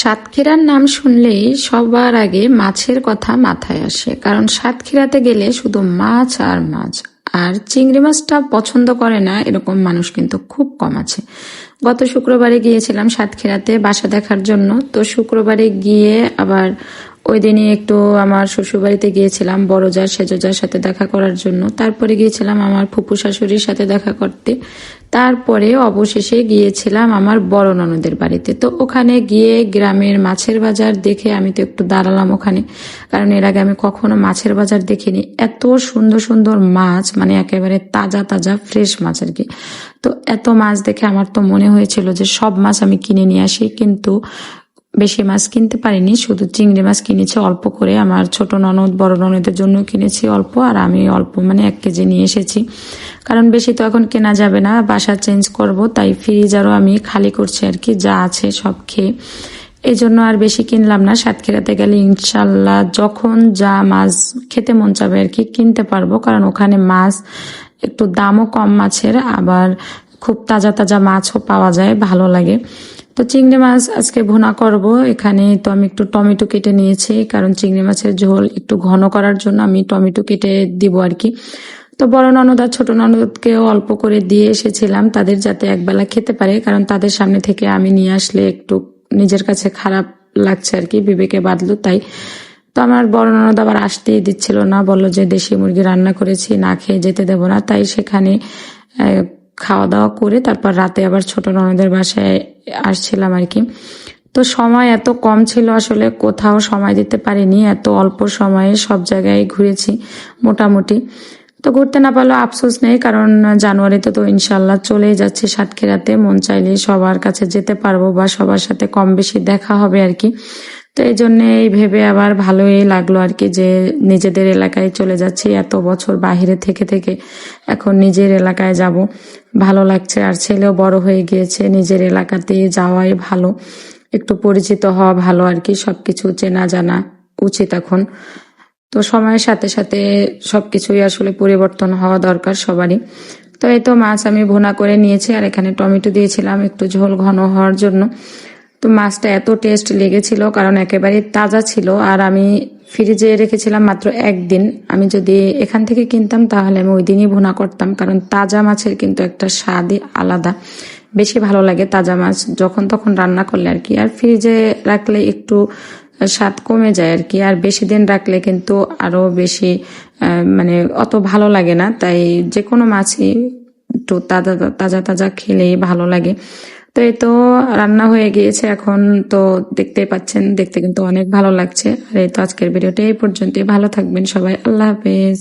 সাতক্ষীরার নাম শুনলেই সবার আগে মাছের কথা মাথায় আসে, কারণ সাতক্ষীরাতে গেলে শুধু মাছ আর মাছ। আর চিংড়ি মাছটা পছন্দ করে না, এরকম মানুষ কিন্তু খুব কম আছে। গত শুক্রবারে গিয়েছিলাম সাতক্ষীরাতে বাসা দেখার জন্য, তো শুক্রবারে গিয়ে আবার ওই দিনই একটু আমার শ্বশুরবাড়িতে গিয়েছিলাম বড় যার সেজো সাথে দেখা করার জন্য। তারপরে গিয়েছিলাম আমার ফুপু শাশুড়ির সাথে দেখা করতে। তারপরে অবশেষে গিয়েছিলাম আমার বড় ননদের বাড়িতে। তো ওখানে গিয়ে গ্রামের মাছের বাজার দেখে আমি তো একটু দাঁড়ালাম ওখানে। কারণ এর আগে আমি কখনো মাছের বাজার দেখিনি। এত সুন্দর সুন্দর মাছ মানে একেবারে তাজা তাজা, ফ্রেশ মাছ আর কি। তো এত মাছ দেখে আমার তো মনে হয়েছিল যে সব মাছ আমি কিনে নিয়ে আসি। কিন্তু বেশি মাছ কিনতে পারিনি, শুধু চিংড়ি মাছ কিনেছি, অল্প করে। আমার ছোট ননদ, বড় ননদের জন্য কিনেছি অল্প, আর আমি অল্প মানে এক কেজি নিয়ে এসেছি। কারণ বেশি তো এখন কেনা যাবে না, বাসা চেঞ্জ করব, তাই ফ্রিজ আরও আমি খালি করছি আর কি, যা আছে সব খেয়ে। এই জন্য আর বেশি কিনলাম না, সাতক্ষীরাতে গেলে ইনশাল্লাহ যখন যা মাছ খেতে মন চাবে আর কি, কিনতে পারব। কারণ ওখানে মাছ একটু দামও কম মাছের, আবার খুব তাজা তাজা মাছও পাওয়া যায়, ভালো লাগে। তো চিংড়ি মাছ আজকে ভুনা করব। এখানে তো আমি একটু টমেটো কেটে নিয়েছি, কারণ চিংড়ি মাছের ঝোল একটু ঘন করার জন্য আমি টমেটো কেটে দিব আর কি। তো বড় ননদ আর ছোট ননদকেও অল্প করে দিয়ে এসেছিলাম তাদের যাতে একবেলা খেতে পারে, কারণ তাদের সামনে থেকে আমি নিয়ে আসলে একটু নিজের কাছে খারাপ লাগছে আর কি, বিবেকে বাঁধলো তাই। তো আমার বড় ননদ আবার আসতেই দিচ্ছিল না, বলল যে দেশি মুরগি রান্না করেছি, না খেয়ে যেতে দেবো না। তাই সেখানে খাওয়া দাওয়া করে তারপর রাতে আবার ছোট ননদের বাসায় আসছিলাম আর কি। তো সময় এত কম ছিল আসলে, কোথাও সময় দিতে পারিনি, এত অল্প সময়ে সব জায়গায় ঘুরেছি মোটামুটি। তো ঘুরতে না পারলেও আফসোস নেই, কারণ জানুয়ারিতে তো ইনশাল্লাহ চলেই যাচ্ছে সাতক্ষীরাতে। মন চাইলে সবার কাছে যেতে পারব বা সবার সাথে কম বেশি দেখা হবে আর কি। তো এই জন্য এই ভেবে আবার ভালোই লাগল আর কি যে নিজেদের এলাকায় চলে যাচ্ছি। এত বছর বাহিরে থেকে থেকে এখন নিজের এলাকায় যাব। ভালো লাগছে। আর ছেলেও বড় হয়ে গিয়েছে। নিজের এলাকাতে যাওয়াই ভালো। একটু পরিচিত হওয়া ভালো আর কি। সবকিছু চেনা জানা উচিত এখন। তো সময়ের সাথে সাথে সবকিছুই আসলে পরিবর্তন হওয়া দরকার সবারই। তো এই তো মাছ আমি ভুনা করে নিয়েছি। আর এখানে টমেটো দিয়েছিলাম। একটু ঝোল ঘন হওয়ার জন্য। তো মাছটা এত টেস্ট লেগেছিল, কারণ একেবারে তাজা ছিল, আর আমি ফ্রিজে রেখেছিলাম মাত্র একদিন। আমি যদি এখান থেকে কিনতাম, তাহলে আমি ওই দিনই ভুনা করতাম, কারণ তাজা মাছের কিন্তু একটা স্বাদই আলাদা। বেশি ভালো লাগে তাজা মাছ যখন তখন রান্না করলে আর কি। আর ফ্রিজে রাখলে একটু স্বাদ কমে যায় আর কি। আর বেশি দিন রাখলে কিন্তু আরও বেশি মানে অত ভালো লাগে না। তাই যে কোনো মাছই একটু তাজা তাজা তাজা খেলেই ভালো লাগে। তো এই তো রান্না হয়ে গিয়েছে, এখন তো দেখতে পাচ্ছেন, দেখতে কিন্তু অনেক ভালো লাগছে। আর এই তো আজকের ভিডিওটা এই পর্যন্তই, ভালো থাকবেন সবাই, আল্লাহ হাফেজ।